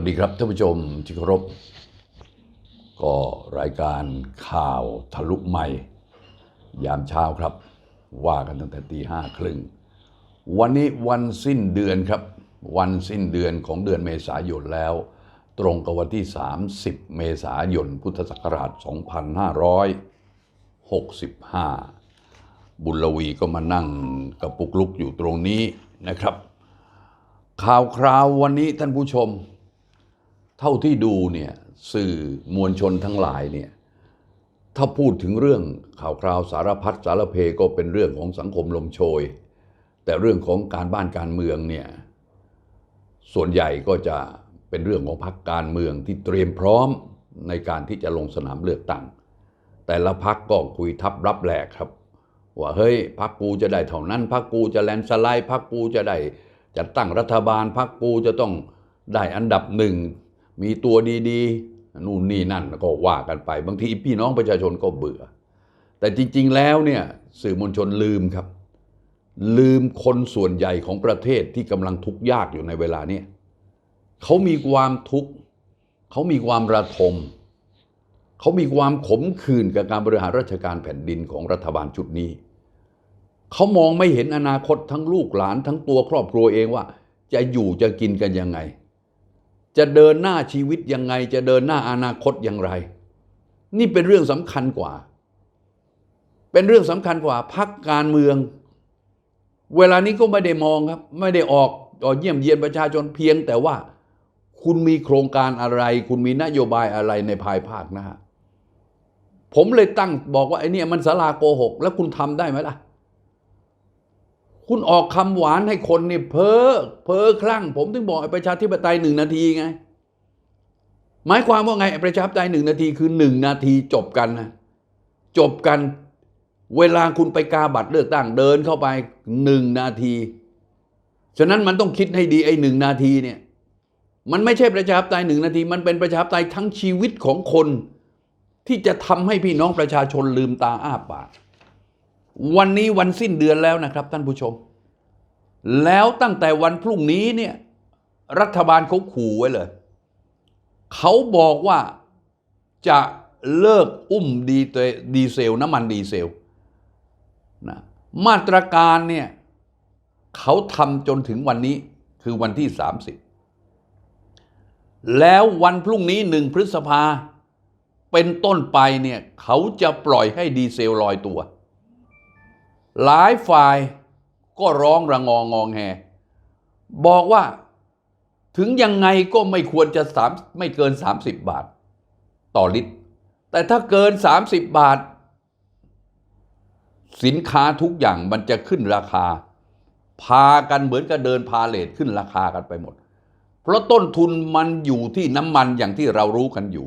วัสดีครับท่านผู้ชมที่เคารพ ก็รายการข่าวทะลุใหม่ ยามเช้าครับ ว่ากันตั้งแต่ตีห้าครึ่ง วันนี้วันสิ้นเดือนครับ วันสิ้นเดือนของเดือนเมษายนแล้ว ตรงกับวันที่ 30 เมษายน พุทธศักราช 2565 บุญลวีก็มานั่งกระปุกลุกอยู่ตรงนี้นะครับ ข่าวคราววันนี้ท่านผู้ชม เท่าที่ดูเนี่ยสื่อมวลชนทั้งหลายเนี่ยถ้าพูดถึงเรื่องข่าวคราวสารพัดสารเพก็เป็นเรื่องของสังคมลมโชย แต่เรื่องของการบ้านการเมืองเนี่ยส่วนใหญ่ก็จะเป็นเรื่องของพรรคการเมืองที่เตรียมพร้อมในการที่จะลงสนามเลือกตั้ง แต่ละพักก็คุยทับรับแหลกครับ ว่าเฮ้ยพักกูจะได้เท่านั้นพักกูจะแลนสไลด์พักกูจะได้จัดตั้งรัฐบาลพักกูจะต้องได้อันดับหนึ่ง มีตัวดีๆนู่นนี่นั่นก็ว่ากันไป บางทีพี่น้องประชาชนก็เบื่อ แต่จริง ๆ แล้วเนี่ยสื่อมวลชนลืมครับ ลืมคนส่วนใหญ่ของประเทศที่กำลังทุกข์ยากอยู่ในเวลานี้เขามีความทุกข์เขามีความระทมเขามีความขมขื่นกับการบริหารราชการแผ่นดินของรัฐบาลชุดนี้เขามองไม่เห็นอนาคตทั้งลูกหลานทั้งตัวครอบครัวเองว่า จะอยู่จะกินกันยังไง จะเดินหน้าชีวิตยังไง จะเดินหน้าอนาคตอย่างไร นี่เป็นเรื่องสำคัญกว่า เป็นเรื่องสำคัญกว่าพักการเมือง เวลานี้ก็ไม่ได้มองครับ ไม่ได้ออกต่อเยี่ยมเยียนประชาชนเพียง แต่ว่าคุณมีโครงการอะไร คุณมีนโยบายอะไรในภายภาคหน้าผมเลยตั้งบอกว่าไอ้นี่มันสาราโกหก แล้วคุณทำได้ไหมล่ะ คุณออกคำหวานให้คนเนี่ยเพ้อเพ้อคลั่ง ผมถึงบอกไอ้ประชาธิปไตยหนึ่งนาทีไง หมายความว่าไงประชาธิปไตยหนึ่งนาทีคือหนึ่งนาทีจบกันนะจบกัน เวลาคุณไปกาบัตรเลือกตั้งเดินเข้าไปหนึ่งนาที ฉะนั้นมันต้องคิดให้ดีไอ้หนึ่งนาทีเนี่ย มันไม่ใช่ประชาธิปไตยหนึ่งนาที มันเป็นประชาธิปไตยทั้งชีวิตของคน ที่จะทำให้พี่น้องประชาชนลืมตาอ้าปาก วันนี้วันสิ้นเดือนแล้วนะครับท่านผู้ชม แล้วตั้งแต่วันพรุ่งนี้เนี่ยรัฐบาลเขาขู่ไว้เลย เขาบอกว่าจะเลิกอุ้มดีเตดีเซล น้ำมันดีเซลนะมาตรการเนี่ยเขาทำจนถึงวันนี้คือวันที่ 30 แล้ววันพรุ่งนี้หนึ่งพฤษภาเป็นต้นไปเนี่ยเขาจะปล่อยให้ดีเซลลอยตัว หลายฝ่ายก็ร้องระงองงองแงบอกว่าถึงยังไงก็ไม่ควรจะสามไม่เกิน 30 บาท ต่อลิตร แต่ถ้าเกิน 30 บาท สินค้าทุกอย่างมันจะขึ้นราคา พากันเหมือนกับเดินพาเลทขึ้นราคากันไปหมด เพราะต้นทุนมันอยู่ที่น้ำมันอย่างที่เรารู้กันอยู่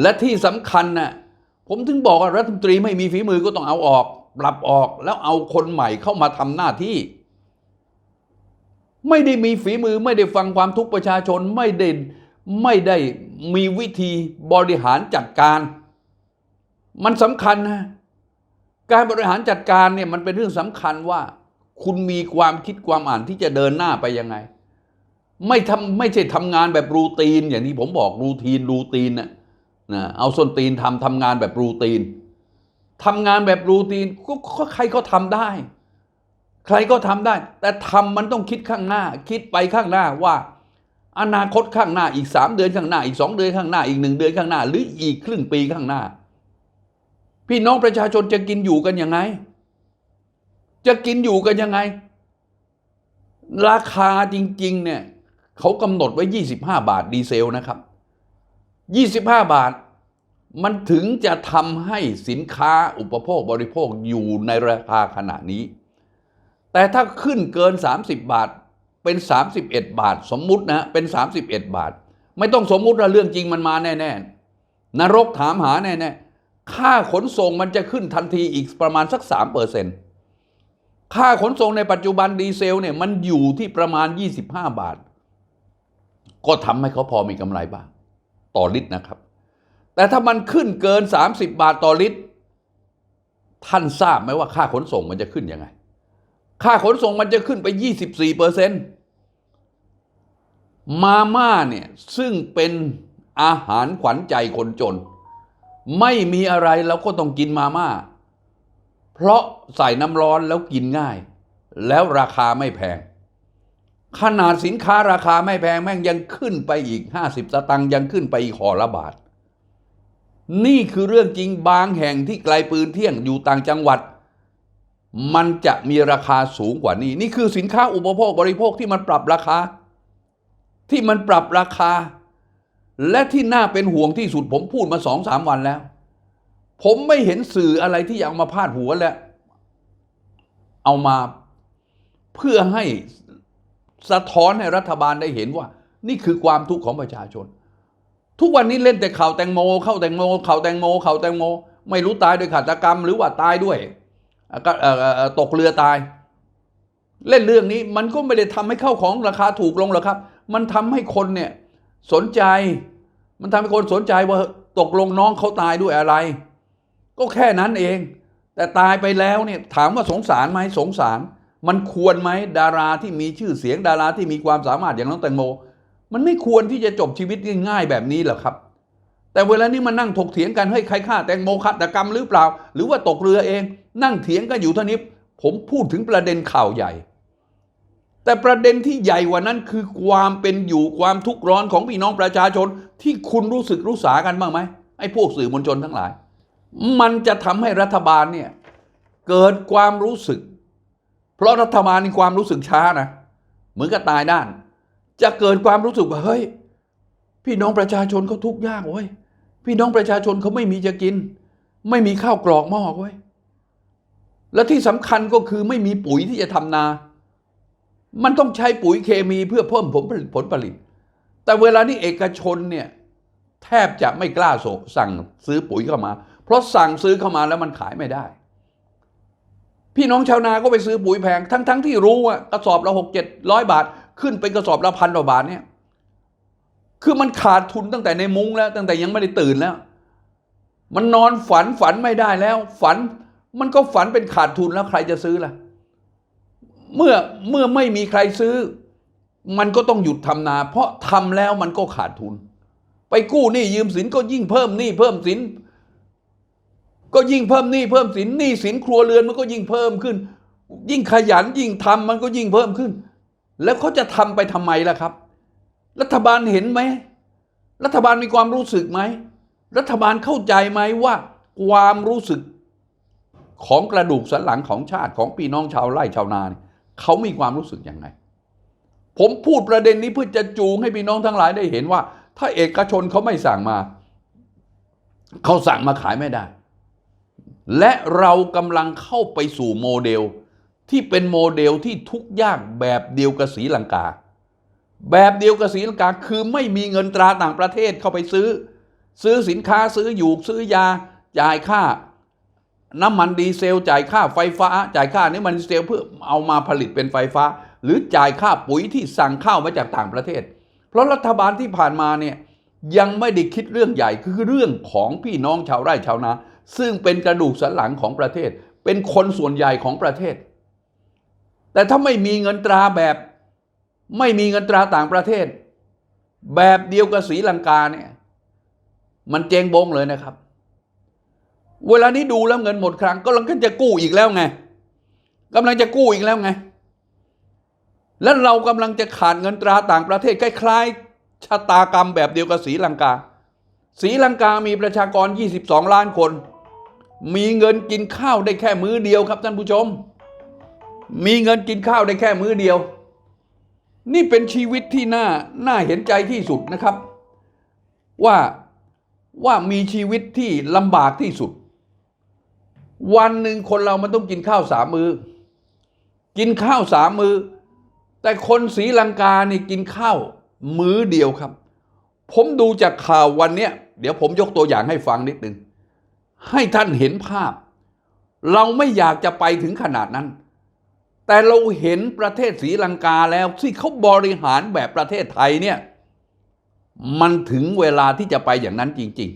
และที่สำคัญน่ะผมถึงบอกว่ารัฐมนตรีไม่มีฝีมือก็ต้องเอาออก ปรับออกแล้วเอาคนใหม่เข้ามาทำหน้าที่ ไม่ได้มีฝีมือไม่ได้ฟังความทุกข์ประชาชนไม่ได้ไม่ได้มีวิธีบริหารจัดการ มันสำคัญนะการบริหารจัดการเนี่ยมันเป็นเรื่องสำคัญว่า คุณมีความคิดความอ่านที่จะเดินหน้าไปยังไง ไม่ทำไม่ใช่ทำงานแบบรูตีน อย่างที่ผมบอกรูทีนรูตีนนะนะเอาส้นตีนทำทำงานแบบรูตีน ทำงานแบบรูตีนก็ก็ใครก็ทำได้ ใครก็ทำได้ แต่ทำมันต้องคิดข้างหน้า คิดไปข้างหน้าว่า อนาคตข้างหน้าอีกสามเดือนข้างหน้า อีกสองเดือนข้างหน้า อีกหนึ่งเดือนข้างหน้า หรืออีกครึ่งปีข้างหน้า พี่น้องประชาชนจะกินอยู่กันยังไง จะกินอยู่กันยังไง ราคาจริง ๆ เนี่ยเขากำหนดไว้ 25 บาทดีเซลนะครับ 25 บาท มันถึงจะทำให้สินค้าอุปโภคบริโภคอยู่ในราคาขณะนี้ แต่ถ้าขึ้นเกิน 30 บาทเป็น 31 บาท สมมุตินะเป็น 31 บาท ไม่ต้องสมมุติว่าเรื่องจริงมันมาแน่ๆนรกถามหาแน่ๆค่าขนส่งมันจะขึ้นทันทีอีกประมาณสัก 3เปอร์เซ็นต์ค่าขนส่งในปัจจุบันดีเซลเนี่ยมันอยู่ที่ประมาณ 25 บาท ก็ทำให้เขาพอมีกำไรบ้าง ต่อลิตรนะครับ แต่ถ้ามันขึ้นเกิน 30 บาทต่อลิตร ท่านทราบไหมว่าค่าขนส่งมันจะขึ้นยังไง ค่าขนส่งมันจะขึ้นไป 24เปอร์เซ็นต์มาม่าเนี่ย ซึ่งเป็นอาหารขวัญใจคนจน ไม่มีอะไรเราก็ต้องกินมาม่า เพราะใส่น้ำร้อนแล้วกินง่าย แล้วราคาไม่แพง ขนาดสินค้าราคาไม่แพงแม่งยังขึ้นไปอีก 50 สตังค์ยังขึ้นไปอีกห่อละบาท นี่คือเรื่องจริงบางแห่งที่ไกลปืนเที่ยงอยู่ต่างจังหวัด มันจะมีราคาสูงกว่านี้ นี่คือสินค้าอุปโภคบริโภคที่มันปรับราคา ที่มันปรับราคา และที่น่าเป็นห่วงที่สุดผมพูดมาสองสามวันแล้ว ผมไม่เห็นสื่ออะไรที่อยากมาพาดหัวและเอามาเพื่อให้สะท้อนให้รัฐบาลได้เห็นว่า นี่คือความทุกข์ของประชาชน ทุกวันนี้เล่นแต่ข่าวแตงโมเข้าแตงโมข่าวแตงโมข่าวแตงโม ไม่รู้ตายโดยขาตกรรม หรือว่าตายด้วยก็ตกเรือตาย เล่นเรื่องนี้มันก็ไม่ได้ทำให้เข้าของราคาถูกลงหรอกครับ มันทำให้คนเนี่ยสนใจ มันทำให้คนสนใจว่าตกลงน้องเขาตายด้วยอะไร ก็แค่นั้นเอง แต่ตายไปแล้วเนี่ยถามว่าสงสารไหมสงสาร มันควรไหมดาราที่มีชื่อเสียงดาราที่มีความสามารถอย่างน้องแตงโม มันไม่ควรที่จะจบชีวิตง่ายๆแบบนี้หรอกครับ แต่เวลานี้มานั่งถกเถียงกันเฮ้ใครฆ่าแตงโมฆาตกรรมหรือเปล่า หรือว่าตกเรือเอง นั่งเถียงกันอยู่เท่านี้ผมพูดถึงประเด็นข่าวใหญ่ แต่ประเด็นที่ใหญ่กว่านั้นคือความเป็นอยู่ความทุกข์ร้อนของพี่น้องประชาชน ที่คุณรู้สึกรู้สากันบ้างไหมไอ้พวกสื่อมวลชนทั้งหลาย มันจะทำให้รัฐบาลเนี่ยเกิดความรู้สึก เพราะรัฐบาลมีความรู้สึกช้านะเหมือนกับตายด้าน จะเกิดความรู้สึกว่าเฮ้ย พี่น้องประชาชนเขาทุกข์ยากเว้ยพี่น้องประชาชนเขาไม่มีจะกิน ไม่มีข้าวกรอกหม้อเว้ยและที่สำคัญก็คือไม่มีปุ๋ยที่จะทำนา มันต้องใช้ปุ๋ยเคมีเพื่อเพิ่มผลผลิตผลผลิต แต่เวลานี้เอกชนเนี่ยแทบจะไม่กล้าส่งสั่งซื้อปุ๋ยเข้ามา เพราะสั่งซื้อเข้ามาแล้วมันขายไม่ได้ พี่น้องชาวนาก็ไปซื้อปุ๋ยแพง ทั้งทั้งที่รู้ว่ากระสอบละหกเจ็ดร้อยบาท ขึ้นเป็นกระสอบละพันกว่าบาทเนี่ยคือมันขาดทุนตั้งแต่ในมุ้งแล้ว ตั้งแต่ยังไม่ได้ตื่นแล้ว มันนอนฝันฝันไม่ได้แล้ว ฝันมันก็ฝันเป็นขาดทุนแล้วใครจะซื้อล่ะ เมื่อเมื่อไม่มีใครซื้อ มันก็ต้องหยุดทำนา เพราะทำแล้วมันก็ขาดทุน ไปกู้หนี้ยืมสินก็ยิ่งเพิ่มหนี้เพิ่มสินก็ยิ่งเพิ่มหนี้เพิ่มสินหนี้สินครัวเรือนมันก็ยิ่งเพิ่มขึ้น ยิ่งขยันยิ่งทำมันก็ยิ่งเพิ่มขึ้น แล้วเขาจะทำไปทำไมล่ะครับ รัฐบาลเห็นไหม รัฐบาลมีความรู้สึกไหม รัฐบาลเข้าใจไหมว่า ความรู้สึกของกระดูกสันหลังของชาติของพี่น้องชาวไร่ชาวนาเนี่ยเขามีความรู้สึกยังไง ผมพูดประเด็นนี้เพื่อจะจูงให้พี่น้องทั้งหลายได้เห็นว่า ถ้าเอกชนเขาไม่สั่งมา เขาสั่งมาขายไม่ได้ และเรากำลังเข้าไปสู่โมเดล ที่เป็นโมเดลที่ทุกยากแบบเดียวกับศรีลังกา แบบเดียวกับศรีลังกาคือไม่มีเงินตราต่างประเทศเข้าไปซื้อ ซื้อสินค้าซื้ออยู่ซื้อยาจ่ายค่า น้ำมันดีเซลจ่ายค่าไฟฟ้า จ่ายค่าน้ำมันดีเซลเพื่อเอามาผลิตเป็นไฟฟ้า หรือจ่ายค่าปุ๋ยที่สั่งเข้ามาจากต่างประเทศ เพราะรัฐบาลที่ผ่านมาเนี่ยยังไม่ได้คิดเรื่องใหญ่คือเรื่องของพี่น้องชาวไร่ชาวนา ซึ่งเป็นกระดูกสันหลังของประเทศ เป็นคนส่วนใหญ่ของประเทศ แต่ถ้าไม่มีเงินตราแบบ ไม่มีเงินตราต่างประเทศ แบบเดียวกับศรีลังกาเนี่ย มันเจงบงเลยนะครับ เวลานี้ดูแล้วเงินหมดครั้งก็กำลังจะกู้อีกแล้วไงกำลังจะกู้อีกแล้วไง แล้วเรากำลังจะขาดเงินตราต่างประเทศคล้ายๆชะตากรรมแบบเดียวกับศรีลังกาศรีลังกามีประชากร 22 ล้านคน มีเงินกินข้าวได้แค่มื้อเดียวครับท่านผู้ชม มีเงินกินข้าวได้แค่มื้อเดียว นี่เป็นชีวิตที่น่าน่าเห็นใจที่สุดนะครับ ว่าว่ามีชีวิตที่ลำบากที่สุด วันหนึ่งคนเรามันต้องกินข้าวสามมือกินข้าวสามมือแต่คนศรีลังกานี่กินข้าวมื้อเดียวครับ ผมดูจากข่าววันเนี้ยเดี๋ยวผมยกตัวอย่างให้ฟังนิดนึง ให้ท่านเห็นภาพ เราไม่อยากจะไปถึงขนาดนั้น แต่เราเห็นประเทศศรีลังกาแล้วที่เขาบริหารแบบประเทศไทยเนี่ยมันถึงเวลาที่จะไปอย่างนั้นจริง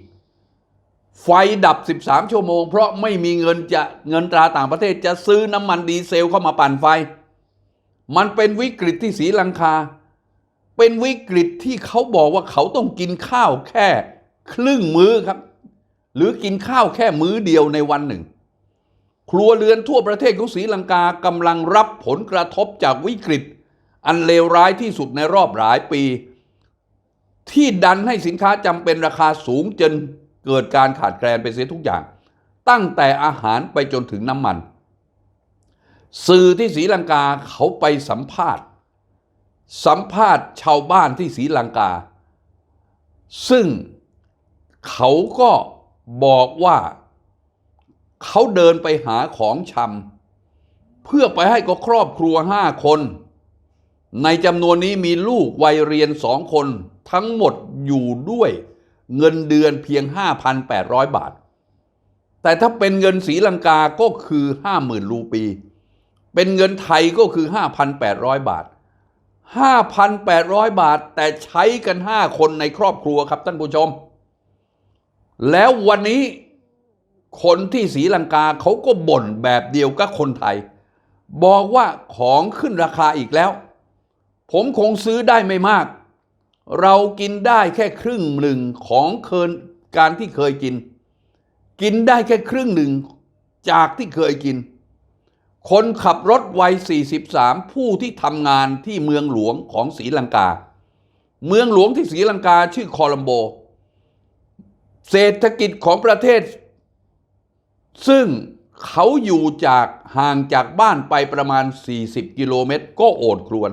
ๆ ไฟดับ 13 ชั่วโมง เพราะไม่มีเงินจะเงินตราต่างประเทศจะซื้อน้ำมันดีเซลเข้ามาปั่นไฟ มันเป็นวิกฤตที่ศรีลังคาเป็นวิกฤตที่เขาบอกว่าเขาต้องกินข้าวแค่ ครึ่งมื้อครับ หรือกินข้าวแค่มื้อเดียวในวันหนึ่ง ครัวเรือนทั่วประเทศของศรีลังกากำลังรับผลกระทบจากวิกฤต อันเลวร้ายที่สุดในรอบหลายปี ที่ดันให้สินค้าจำเป็นราคาสูงจนเกิดการขาดแคลนไปเสียทุกอย่าง ตั้งแต่อาหารไปจนถึงน้ำมัน สื่อที่ศรีลังกาเขาไปสัมภาษณ์ สัมภาษณ์ชาวบ้านที่ศรีลังกา ซึ่งเขาก็บอกว่า เขาเดินไปหาของชำเพื่อไปให้กับครอบครัวห้าคน ในจำนวนนี้มีลูกวัยเรียนสองคน ทั้งหมดอยู่ด้วยเงินเดือนเพียง 5,800 บาท แต่ถ้าเป็นเงินศรีลังกาก็คือ 50,000 รูปี เป็นเงินไทยก็คือ 5,800 บาท 5,800 บาทแต่ใช้กัน 5 คนในครอบครัวครับท่านผู้ชม แล้ววันนี้ คนที่ศรีลังกาเขาก็บ่นแบบเดียวกับคนไทย บอกว่าของขึ้นราคาอีกแล้ว ผมคงซื้อได้ไม่มาก เรากินได้แค่ครึ่งหนึ่งของเคินการที่เคยกิน กินได้แค่ครึ่งหนึ่งจากที่เคยกิน คนขับรถวัย 43 ผู้ที่ทำงานที่เมืองหลวงของศรีลังกา เมืองหลวงที่ศรีลังกาชื่อโคลัมโบ เศรษฐกิจของประเทศ ซึ่งเขาอยู่จากห่างจากบ้านไปประมาณ 40 กิโลเมตร ก็โอดครวน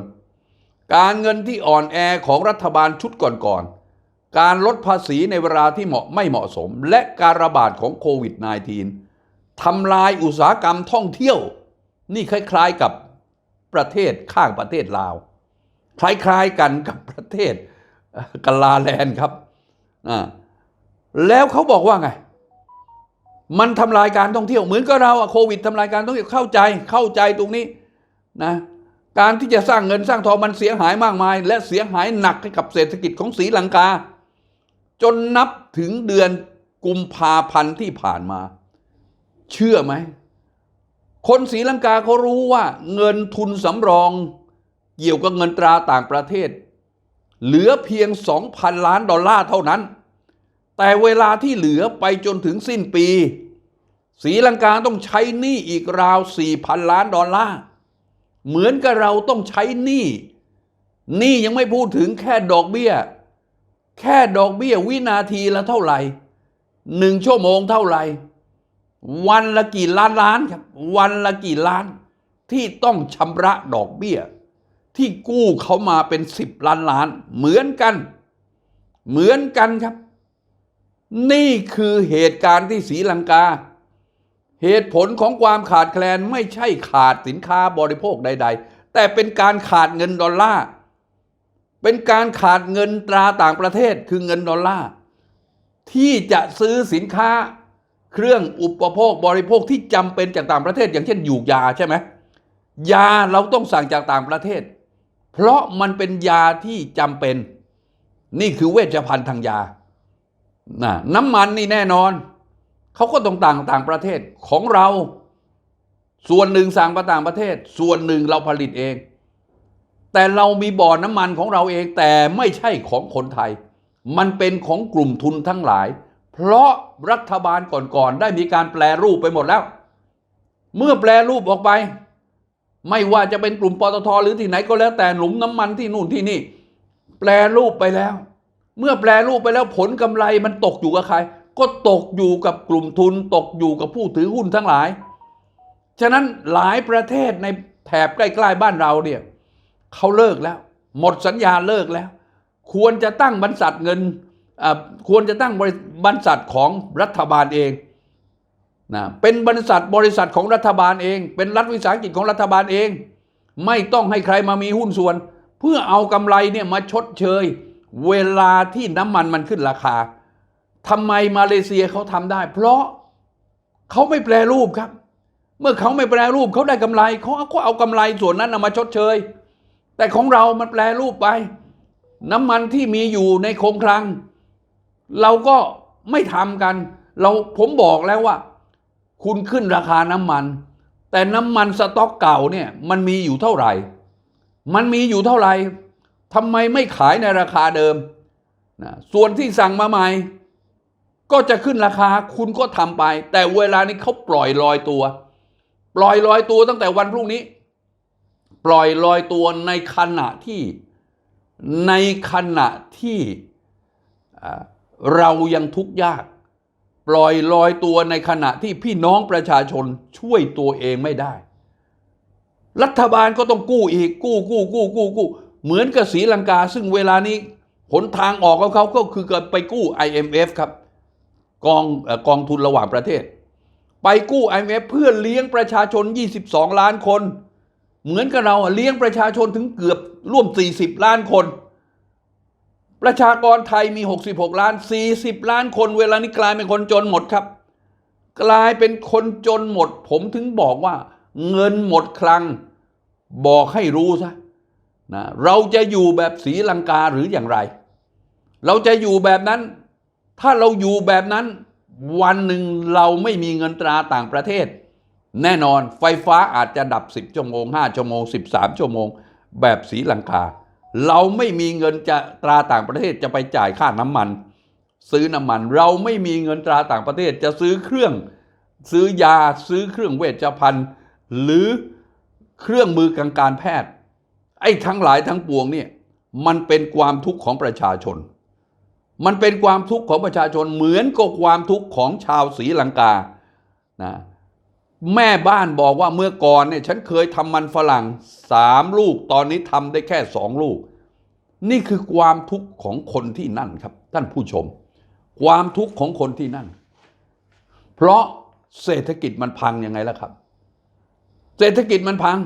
การเงินที่อ่อนแอของรัฐบาลชุดก่อนๆ การลดภาษีในเวลาที่เหมาะไม่เหมาะสม และการระบาดของโควิด -19 ทำลายอุตสาหกรรมท่องเที่ยว นี่คล้ายๆกับประเทศข้างประเทศลาว คล้ายๆกันกับประเทศกาลาแลนด์ครับ แล้วเขาบอกว่าไง มันทำลายการท่องเที่ยวเหมือนกับเราอะโควิดทำลายการท่องเที่ยวเข้าใจเข้าใจตรงนี้นะการที่จะสร้างเงินสร้างทองมันเสียหายมากมาย และเสียหายหนักให้กับเศรษฐกิจของศรีลังกา จนนับถึงเดือนกุมภาพันธ์ที่ผ่านมา เชื่อไหม คนศรีลังกาเขารู้ว่าเงินทุนสำรองเกี่ยวกับเงินตราต่างประเทศ เหลือเพียง 2,000 ล้านดอลลาร์เท่านั้น แต่เวลาที่เหลือไปจนถึงสิ้นปีศรีลังกาต้องใช้หนี้อีกราว 4,000 ล้านดอลลาร์ เหมือนกับเราต้องใช้หนี้หนี้ยังไม่พูดถึงแค่ดอกเบี้ย แค่ดอกเบี้ยวินาทีละเท่าไหร่หนึ่งชั่วโมงเท่าไหร่ วันละกี่ล้านล้านครับ วันละกี่ล้าน ที่ต้องชำระดอกเบี้ย ที่กู้เขามาเป็นสิบล้านล้าน เหมือนกัน เหมือนกันครับ นี่คือเหตุการณ์ที่ศรีลังกา เหตุผลของความขาดแคลนไม่ใช่ขาดสินค้าบริโภคใด ๆ แต่เป็นการขาดเงินดอลลาร์เป็นการขาดเงินตราต่างประเทศคือเงินดอลลาร์ที่จะซื้อสินค้าเครื่องอุปโภคบริโภคที่จำเป็นจากต่างประเทศ อย่างเช่นยูกยาใช่ไหมยาเราต้องสั่งจากต่างประเทศ เพราะมันเป็นยาที่จำเป็น นี่คือเวชภัณฑ์ทางยา นะน้ำมันนี่แน่นอน เขาก็ต้องต่างต่างประเทศของเรา ส่วนหนึ่งสั่งมาต่างประเทศ ส่วนหนึ่งเราผลิตเอง แต่เรามีบ่อน้ำมันของเราเอง แต่ไม่ใช่ของคนไทย มันเป็นของกลุ่มทุนทั้งหลาย เพราะรัฐบาลก่อนๆได้มีการแปลรูปไปหมดแล้ว เมื่อแปลรูปออกไป ไม่ว่าจะเป็นกลุ่มปตทหรือที่ไหนก็แล้วแต่หลุมน้ำมันที่นู่นที่นี่ แปลรูปไปแล้ว เมื่อแปลรูปไปแล้วผลกำไรมันตกอยู่กับใคร ก็ตกอยู่กับกลุ่มทุน ตกอยู่กับผู้ถือหุ้นทั้งหลาย ฉะนั้นหลายประเทศในแถบใกล้ๆบ้านเราเนี่ยเขาเลิกแล้ว หมดสัญญาเลิกแล้ว ควรจะตั้งบริษัทเงินอ่าควรจะตั้งบริบรษัทของรัฐบาลเองนะเป็นบริษัทบริษัทของรัฐบาลเอง เป็นรัฐวิสาหกิจของรัฐบาลเอง ไม่ต้องให้ใครมามีหุ้นส่วน เพื่อเอากำไรเนี่ยมาชดเชย เวลาที่น้ำมันมันขึ้นราคาทำไมมาเลเซียเขาทำได้ เพราะเขาไม่แปรรูปครับ เมื่อเขาไม่แปรรูปเขาได้กำไรเขาก็เอากำไรส่วนนั้นามาชดเชย แต่ของเรามันแปรรูปไป น้ำมันที่มีอยู่ในโครงคลัง เราก็ไม่ทำกัน เราผมบอกแล้วว่า คุณขึ้นราคาน้ำมัน แต่น้ำมันสต๊อกเก่าเนี่ยมันมีอยู่เท่าไหร่ มันมีอยู่เท่าไหร่ ทำไมไม่ขายในราคาเดิมนะส่วนที่สั่งมาใหม่ ก็จะขึ้นราคาคุณก็ทำไป แต่เวลานี้เขาปล่อยลอยตัว ปล่อยลอยตัวตั้งแต่วันพรุ่งนี้ ปล่อยลอยตัวในขณะที่ในขณะที่เรายังทุกข์ยาก ปล่อยลอยตัวในขณะที่พี่น้องประชาชนช่วยตัวเองไม่ได้ รัฐบาลก็ต้องกู้อีกกู้กู้กู้กู้กู้ เหมือนกับศรีลังกา ซึ่งเวลานี้หนทางออกของเขาก็คือการไปกู้ IMF ครับ กองอกองทุนระหว่างประเทศ ไปกู้ IMF เพื่อเลี้ยงประชาชน 22 ล้านคน เหมือนกับเราเลี้ยงประชาชนถึงเกือบร่วม 40 ล้านคน ประชากรไทยมี 66 ล้าน 40 ล้านคน เวลานี้กลายเป็นคนจนหมดครับ กลายเป็นคนจนหมด ผมถึงบอกว่า เงินหมดคลัง บอกให้รู้ซะ นะเราจะอยู่แบบศรีลังกาหรืออย่างไร เราจะอยู่แบบนั้น ถ้าเราอยู่แบบนั้น วันหนึ่งเราไม่มีเงินตราต่างประเทศ แน่นอนไฟฟ้าอาจจะดับ 10ชั่วโมง5ชั่วโมง 13ชั่วโมง แบบศรีลังกา เราไม่มีเงินจะตราต่างประเทศจะไปจ่ายค่าน้ำมัน ซื้อน้ำมัน เราไม่มีเงินตราต่างประเทศจะซื้อเครื่อง ซื้อยาซื้อเครื่องเวชภัณฑ์หรือเครื่องมือทางการแพทย์ ไอ้ทั้งหลายทั้งปวงเนี่ยมันเป็นความทุกข์ของประชาชน มันเป็นความทุกข์ของประชาชนเหมือนกับความทุกข์ของชาวศรีลังกานะแม่บ้านบอกว่าเมื่อก่อนเนี่ยฉันเคยทำมันฝรั่งสามลูก ตอนนี้ทำได้แค่สองลูก นี่คือความทุกข์ของคนที่นั่นครับ ท่านผู้ชม ความทุกข์ของคนที่นั่น เพราะเศรษฐกิจมันพังยังไงล่ะครับ เศรษฐกิจมันพัง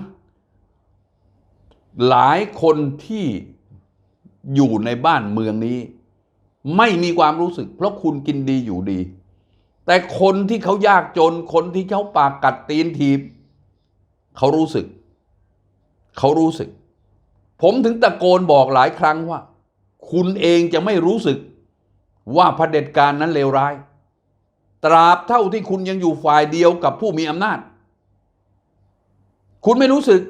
หลายคนที่อยู่ในบ้านเมืองนี้ ไม่มีความรู้สึก เพราะคุณกินดีอยู่ดี แต่คนที่เขายากจนคนที่เขาปากกัดตีนทีบเขารู้สึก เขารู้สึก ผมถึงตะโกนบอกหลายครั้งว่า คุณเองจะไม่รู้สึกว่าเผด็จการนั้นเลวร้าย ตราบเท่าที่คุณยังอยู่ฝ่ายเดียวกับผู้มีอำนาจ คุณไม่รู้สึก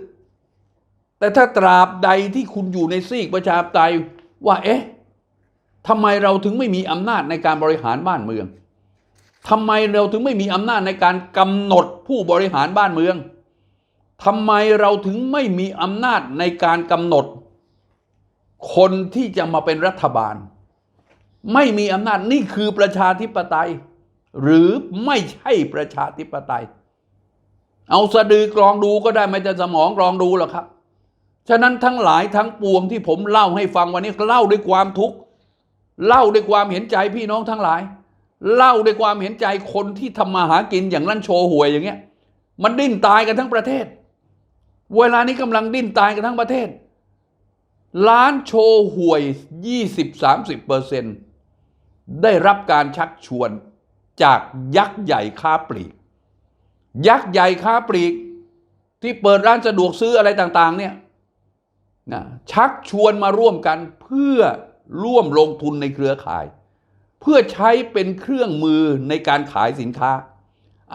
แต่ถ้าตราบใดที่คุณอยู่ในซีกประชาธิปไตยว่าเอ๊ะทำไมเราถึงไม่มีอำนาจในการบริหารบ้านเมืองทำไมเราถึงไม่มีอำนาจในการกำหนดผู้บริหารบ้านเมืองทำไมเราถึงไม่มีอำนาจในการกำหนด คนที่จะมาเป็นรัฐบาล ไม่มีอำนาจนี่คือประชาธิปไตย หรือไม่ใช่ประชาธิปไตย เอาสะดือกรองดูก็ได้ไม่จะสมองกรองดูหรอกครับ ฉะนั้นทั้งหลายทั้งปวงที่ผมเล่าให้ฟังวันนี้เล่าด้วยความทุกข์เล่าด้วยความเห็นใจพี่น้องทั้งหลาย เล่าด้วยความเห็นใจคนที่ทำมาหากินอย่างนั้นโชว์หวยอย่างเงี้ย มันดิ้นตายกันทั้งประเทศ เวลานี้กำลังดิ้นตายกันทั้งประเทศ ร้านโชว์หวย 20-30เปอร์เซ็นได้รับการชักชวนจากยักษ์ใหญ่ค้าปลีก ยักษ์ใหญ่ค้าปลีก ที่เปิดร้านสะดวกซื้ออะไรต่าง ๆ เนี่ย นะชักชวนมาร่วมกันเพื่อร่วมลงทุนในเครือข่าย เพื่อใช้เป็นเครื่องมือในการขายสินค้า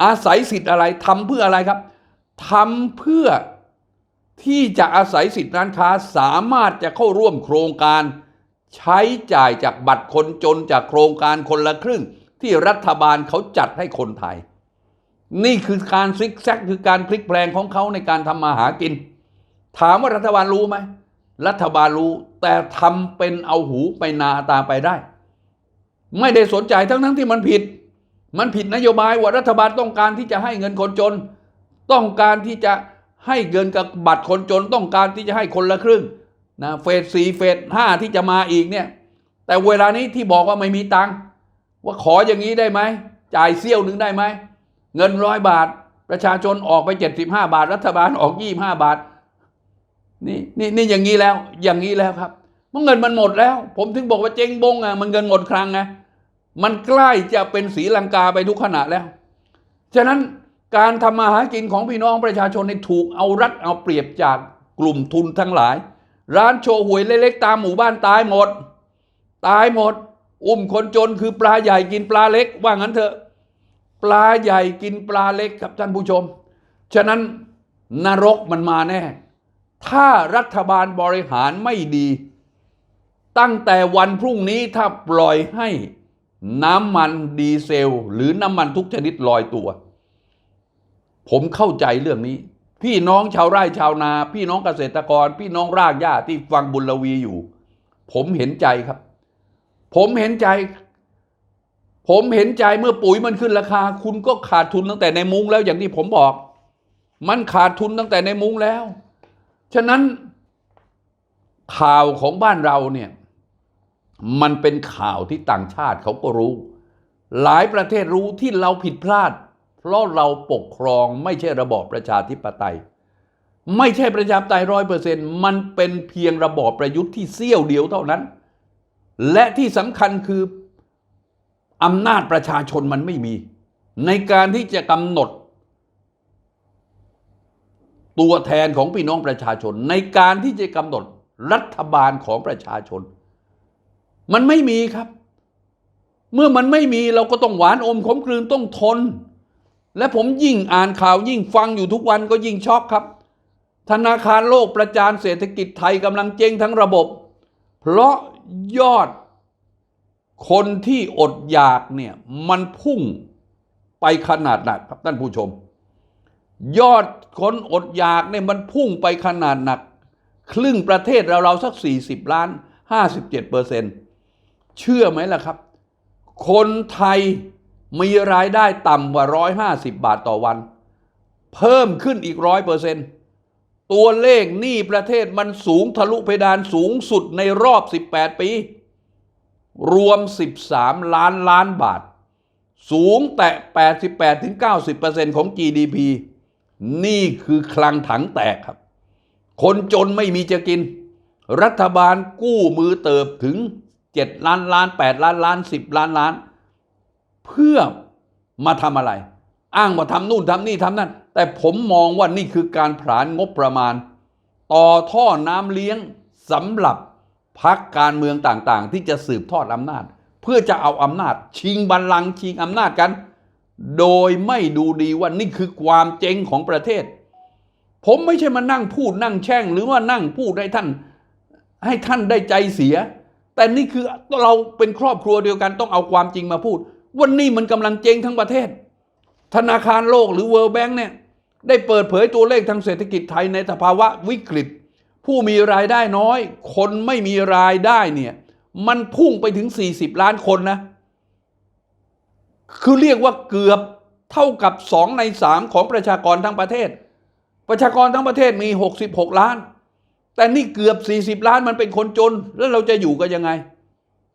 อาศัยสิทธิ์อะไรทำเพื่ออะไรครับทำเพื่อที่จะอาศัยสิทธิ์ร้านค้าสามารถจะเข้าร่วมโครงการ ใช้จ่ายจากบัตรคนจนจากโครงการคนละครึ่ง ที่รัฐบาลเขาจัดให้คนไทย นี่คือการซิกแซกคือการพลิกแปลงของเขาในการทำมาหากิน ถามว่ารัฐบาลรู้ไหม รัฐบาลรู้ แต่ทำเป็นเอาหูไปนาตาไปได้ ไม่ได้สนใจทั้งทั้งที่มันผิด มันผิดนโยบายว่ารัฐบาลต้องการที่จะให้เงินคนจน ต้องการที่จะให้เงินกับบัตรคนจน ต้องการที่จะให้คนละครึ่งนะเฟสสี่เฟสห้าที่จะมาอีกเนี่ย แต่เวลานี้ที่บอกว่าไม่มีตังค์ว่าขออย่างนี้ได้ไหมจ่ายเสี้ยวหนึ่งได้ไหมเงินร้อยบาท ประชาชนออกไปเจ็ดสิบห้าบาท รัฐบาลออกยี่ห้าบาท นี่นี่นี่อย่างนี้แล้ว อย่างนี้แล้วครับมันเงินมันหมดแล้ว ผมถึงบอกว่าเจ๊งบงอะมันเงินหมดครั้งไงมันใกล้จะเป็นสีลังกาไปทุกขณะแล้ว ฉะนั้นการทำมาหากินของพี่น้องประชาชนในถูกเอารัดเอาเปรียบจากกลุ่มทุนทั้งหลาย ร้านโชว์หวยเล็กๆตามหมู่บ้านตายหมด ตายหมด อุ้มคนจนคือปลาใหญ่กินปลาเล็ก ว่างั้นเถอะ ปลาใหญ่กินปลาเล็กครับท่านผู้ชม ฉะนั้นนรกมันมาแน่ ถ้ารัฐบาลบริหารไม่ดี ตั้งแต่วันพรุ่งนี้ถ้าปล่อยให้น้ำมันดีเซล หรือน้ำมันทุกชนิดลอยตัว ผมเข้าใจเรื่องนี้ พี่น้องชาวไร่ชาวนา พี่น้องเกษตรกร พี่น้องรากหญ้าที่ฟังบุญลวีอยู่ ผมเห็นใจครับ ผมเห็นใจ ผมเห็นใจเมื่อปุ๋ยมันขึ้นราคา คุณก็ขาดทุนตั้งแต่ในมุ้งแล้วอย่างที่ผมบอก มันขาดทุนตั้งแต่ในมุ้งแล้ว ฉะนั้นข่าวของบ้านเราเนี่ยมันเป็นข่าวที่ต่างชาติเขาก็รู้ หลายประเทศรู้ที่เราผิดพลาด เพราะเราปกครองไม่ใช่ระบอบประชาธิปไตย ไม่ใช่ประชาธิปไตยร้อยเปอร์เซ็นต์มันเป็นเพียงระบอบประยุทธ์ที่เสี้ยวเดียวเท่านั้น และที่สำคัญคืออำนาจประชาชนมันไม่มี ในการที่จะกำหนด ตัวแทนของพี่น้องประชาชน ในการที่จะกำหนดรัฐบาลของประชาชน มันไม่มีครับ เมื่อมันไม่มีเราก็ต้องหวานอมขมกลืนต้องทน และผมยิ่งอ่านข่าวยิ่งฟังอยู่ทุกวันก็ยิ่งช็อกครับ ธนาคารโลกประจานเศรษฐกิจไทยกำลังเจ๊งทั้งระบบ เพราะยอดคนที่อดอยากเนี่ยมันพุ่งไปขนาดหนักครับท่านผู้ชม ยอดคนอดอยากเนี่ยมันพุ่งไปขนาดหนัก ครึ่งประเทศเราเราสัก 40 ล้าน 57เปอร์เซ็นต์เชื่อไหมล่ะครับ คนไทยมีรายได้ต่ำกว่า 150 บาทต่อวัน เพิ่มขึ้นอีกร้อยเปอร์เซ็นต์ตัวเลขหนี้ประเทศมันสูงทะลุเพดานสูงสุดในรอบ 18 ปี รวม 13 ล้านล้านบาท สูงแต่ 88-90%ของ GDP นี่คือคลังถังแตกครับ คนจนไม่มีจะกิน รัฐบาลกู้มือเติบถึง 7 ล้านล้าน 8 ล้านล้าน 10 ล้านล้าน เพื่อมาทำอะไร อ้างว่าทำนู่นทำนี่ทำนั่น แต่ผมมองว่านี่คือการผลานงบประมาณ ต่อท่อน้ำเลี้ยงสำหรับพักการเมืองต่างๆ ที่จะสืบทอดอำนาจ เพื่อจะเอาอำนาจ ชิงบัลลังก์ชิงอำนาจกัน โดยไม่ดูดีว่านี่คือความเจ๊งของประเทศ ผมไม่ใช่มานั่งพูดนั่งแช่ง หรือว่านั่งพูดให้ท่าน ให้ท่านได้ใจเสีย แต่นี่คือเราเป็นครอบครัวเดียวกันต้องเอาความจริงมาพูด วันนี้มันกำลังเจ๊งทั้งประเทศ ธนาคารโลกหรือ World Bank เนี่ยได้เปิดเผยตัวเลขทางเศรษฐกิจไทยในสภาวะวิกฤต ผู้มีรายได้น้อย คนไม่มีรายได้เนี่ยมันพุ่งไปถึง 40 ล้านคนนะ คือเรียกว่าเกือบเท่ากับ 2 ใน 3 ของประชากรทั้งประเทศ ประชากรทั้งประเทศมี 66 ล้าน แต่นี่เกือบ 40 ล้านมันเป็นคนจน แล้วเราจะอยู่กันยังไง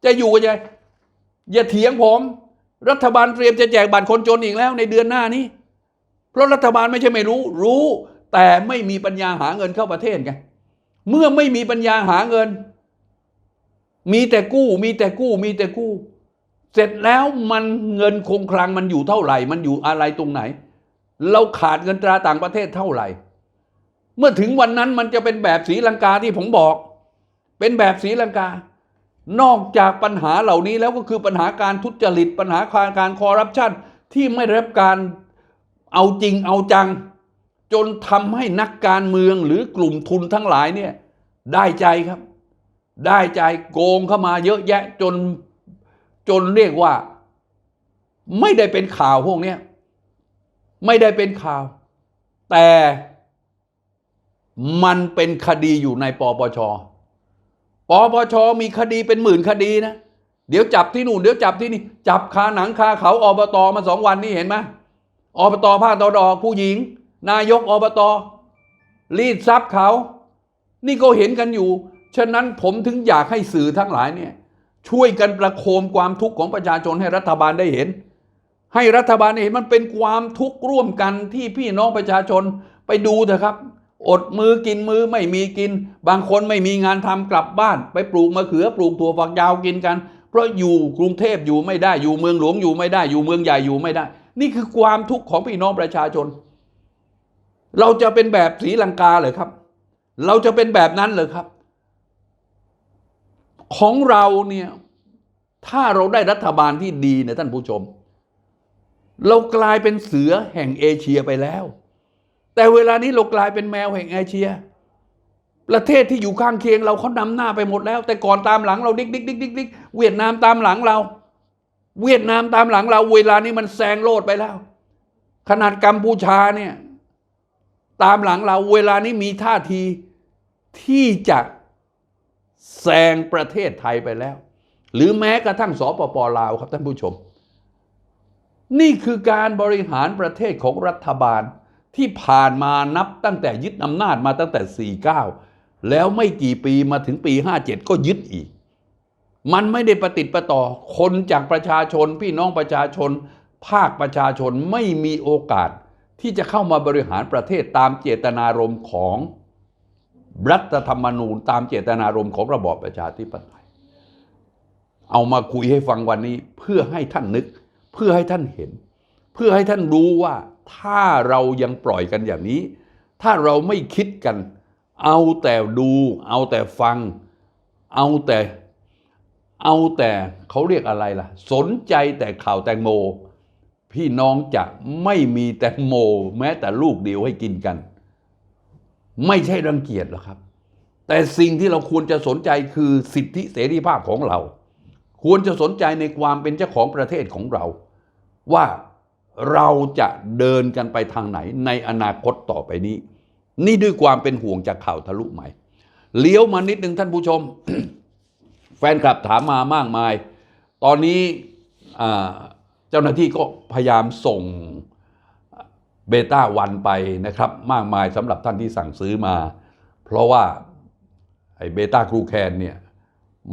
จะอยู่กันยังไงอย่าเถียงผม รัฐบาลเตรียมจะแจกบัตรคนจนอีกแล้วในเดือนหน้านี้ เพราะรัฐบาลไม่ใช่ไม่รู้ รู้แต่ไม่มีปัญญาหาเงินเข้าประเทศไงเมื่อไม่มีปัญญาหาเงิน มีแต่กู้ มีแต่กู้ มีแต่กู้ เสร็จแล้วมันเงินคงคลังมันอยู่เท่าไหร่ มันอยู่อะไรตรงไหน เราขาดเงินตราต่างประเทศเท่าไหร่ เมื่อถึงวันนั้นมันจะเป็นแบบสีลังกาที่ผมบอก เป็นแบบสีลังกา นอกจากปัญหาเหล่านี้แล้วก็คือปัญหาการทุจริต ปัญหาการคอร์รัปชันที่ไม่ได้รับการเอาจริงเอาจัง จนทำให้นักการเมืองหรือกลุ่มทุนทั้งหลายเนี่ยได้ใจครับ ได้ใจโกงเข้ามาเยอะแยะจน จนเรียกว่า ไม่ได้เป็นข่าวพวกนี้ไม่ได้เป็นข่าว แต่มันเป็นคดีอยู่ในปปช ปปชมีคดีเป็นหมื่นคดีนะ เดี๋ยวจับที่นู่นเดี๋ยวจับที่นี่ จับคาหนังคาเขาอบตมาสองวันนี้เห็นไหมอบตภาคตะวันอกผู้หญิง นายกอบต รีดทรัพย์เขา นี่ก็เห็นกันอยู่ ฉะนั้นผมถึงอยากให้สื่อทั้งหลายเนี่ย ช่วยกันประโคมความทุกข์ของประชาชนให้รัฐบาลได้เห็น ให้รัฐบาลได้เห็นมันเป็นความทุกข์ร่วมกันที่พี่น้องประชาชนไปดูเถอะครับ อดมือกินมือไม่มีกิน บางคนไม่มีงานทำกลับบ้าน ไปปลูกมะเขือปลูกถั่วฝักยาวกินกัน เพราะอยู่กรุงเทพอยู่ไม่ได้อยู่เมืองหลวงอยู่ไม่ได้อยู่เมืองใหญ่อยู่ไม่ได้ นี่คือความทุกข์ของพี่น้องประชาชน เราจะเป็นแบบศรีลังกาเหรอครับ เราจะเป็นแบบนั้นเหรอครับ ของเราเนี่ยถ้าเราได้รัฐบาลที่ดีนะท่านผู้ชม เรากลายเป็นเสือแห่งเอเชียไปแล้ว แต่เวลานี้เรากลายเป็นแมวแห่งเอเชีย ประเทศที่อยู่ข้างเคียงเราเขานำหน้าไปหมดแล้ว แต่ก่อนตามหลังเราดิกดิกดิกดิกดิกเวียดนามตามหลังเรา เวียดนามตามหลังเรา เวลานี้มันแซงโลดไปแล้ว ขนาดกัมพูชาเนี่ยตามหลังเราเวลานี้มีท่าทีที่จะ แซงประเทศไทยไปแล้ว หรือแม้กระทั่งสปปลาวครับท่านผู้ชม นี่คือการบริหารประเทศของรัฐบาลที่ผ่านมานับตั้งแต่ยึดอำนาจมาตั้งแต่ 49 แล้วไม่กี่ปีมาถึงปี 57 ก็ยึดอีก มันไม่ได้ประติดประต่อ คนจากประชาชนพี่น้องประชาชน ภาคประชาชนไม่มีโอกาสที่จะเข้ามาบริหารประเทศตามเจตนารมณ์ของ รัฐธรรมนูญตามเจตนารมณ์ของระบอบประชาธิปไตย เอามาคุยให้ฟังวันนี้เพื่อให้ท่านนึก เพื่อให้ท่านเห็น เพื่อให้ท่านรู้ว่าถ้าเรายังปล่อยกันอย่างนี้ ถ้าเราไม่คิดกัน เอาแต่ดู เอาแต่ฟัง เอาแต่เอาแต่เขาเรียกอะไรล่ะ สนใจแต่ข่าวแตงโม พี่น้องจะไม่มีแตงโม แม้แต่ลูกเดียวให้กินกัน ไม่ใช่รังเกียจหรอกครับ แต่สิ่งที่เราควรจะสนใจคือสิทธิเสรีภาพของเรา ควรจะสนใจในความเป็นเจ้าของประเทศของเรา ว่าเราจะเดินกันไปทางไหนในอนาคตต่อไปนี้ นี่ด้วยความเป็นห่วงจากข่าวทะลุใหม่ เลี้ยวมานิดนึงท่านผู้ชม แฟนคลับถามมามากมาย ตอนนี้เจ้าหน้าที่ก็พยายามส่ง เบต้าวันไปนะครับ มากมายสำหรับท่านที่สั่งซื้อมา เพราะว่าไอ้เบต้ากรูแคนเนี่ย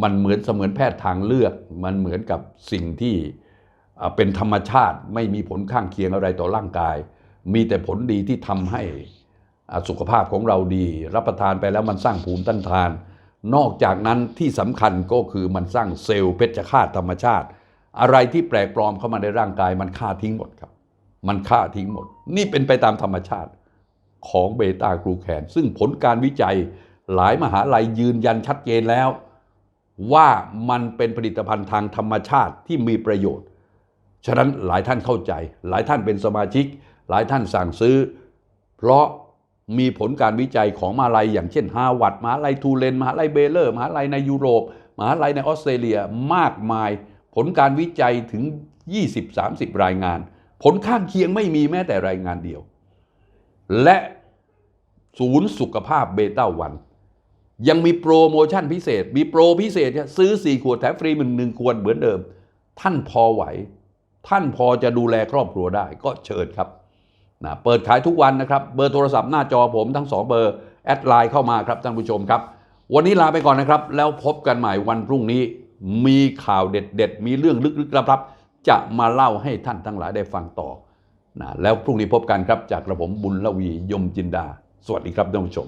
มันเหมือนเสมือนแพทย์ทางเลือก มันเหมือนกับสิ่งที่เป็นธรรมชาติไม่มีผลข้างเคียงอะไรต่อร่างกาย มีแต่ผลดีที่ทำให้สุขภาพของเราดี รับประทานไปแล้วมันสร้างภูมิต้านทาน นอกจากนั้นที่สำคัญก็คือมันสร้างเซลล์เพชฌฆาตธรรมชาติ อะไรที่แปลกปลอมเข้ามาในร่างกายมันฆ่าทิ้งหมดครับ มันฆ่าทิ้งหมด นี่เป็นไปตามธรรมชาติของเบต้ากรูแคนซึ่งผลการวิจัยหลายมหาลัยยืนยันชัดเจนแล้ว ว่ามันเป็นผลิตภัณฑ์ทางธรรมชาติที่มีประโยชน์ ฉะนั้นหลายท่านเข้าใจ หลายท่านเป็นสมาชิก หลายท่านสั่งซื้อ เพราะมีผลการวิจัยของมหาลัย อย่างเช่นฮาวาร์ดมหาลัยทูเลนมหาลัยเบเลอร์มหาลัยในยุโรปมหาลัยในออสเตรเลียมากมาย ผลการวิจัยถึง 20-30 รายงาน ผลข้างเคียงไม่มีแม้แต่รายงานเดียว และศูนย์สุขภาพเบต้าวัน ยังมีโปรโมชั่นพิเศษ มีโปรพิเศษซื้อ 4 ขวดแถมฟรีหนึ่งหนึ่งขวดเหมือนเดิม ท่านพอไหว ท่านพอจะดูแลครอบครัวได้ก็เชิญครับนะเปิดขายทุกวันนะครับ เบอร์โทรศัพท์หน้าจอผมทั้ง 2 เบอร์ แอดไลน์เข้ามาครับท่านผู้ชมครับ วันนี้ลาไปก่อนนะครับ แล้วพบกันใหม่วันพรุ่งนี้ มีข่าวเด็ด ๆ มีเรื่องลึกๆลับๆ จะมาเล่าให้ท่านทั้งหลายได้ฟังต่อนะแล้วพรุ่งนี้พบกันครับจากกระผมบุญละวียมจินดา สวัสดีครับท่านผู้ชม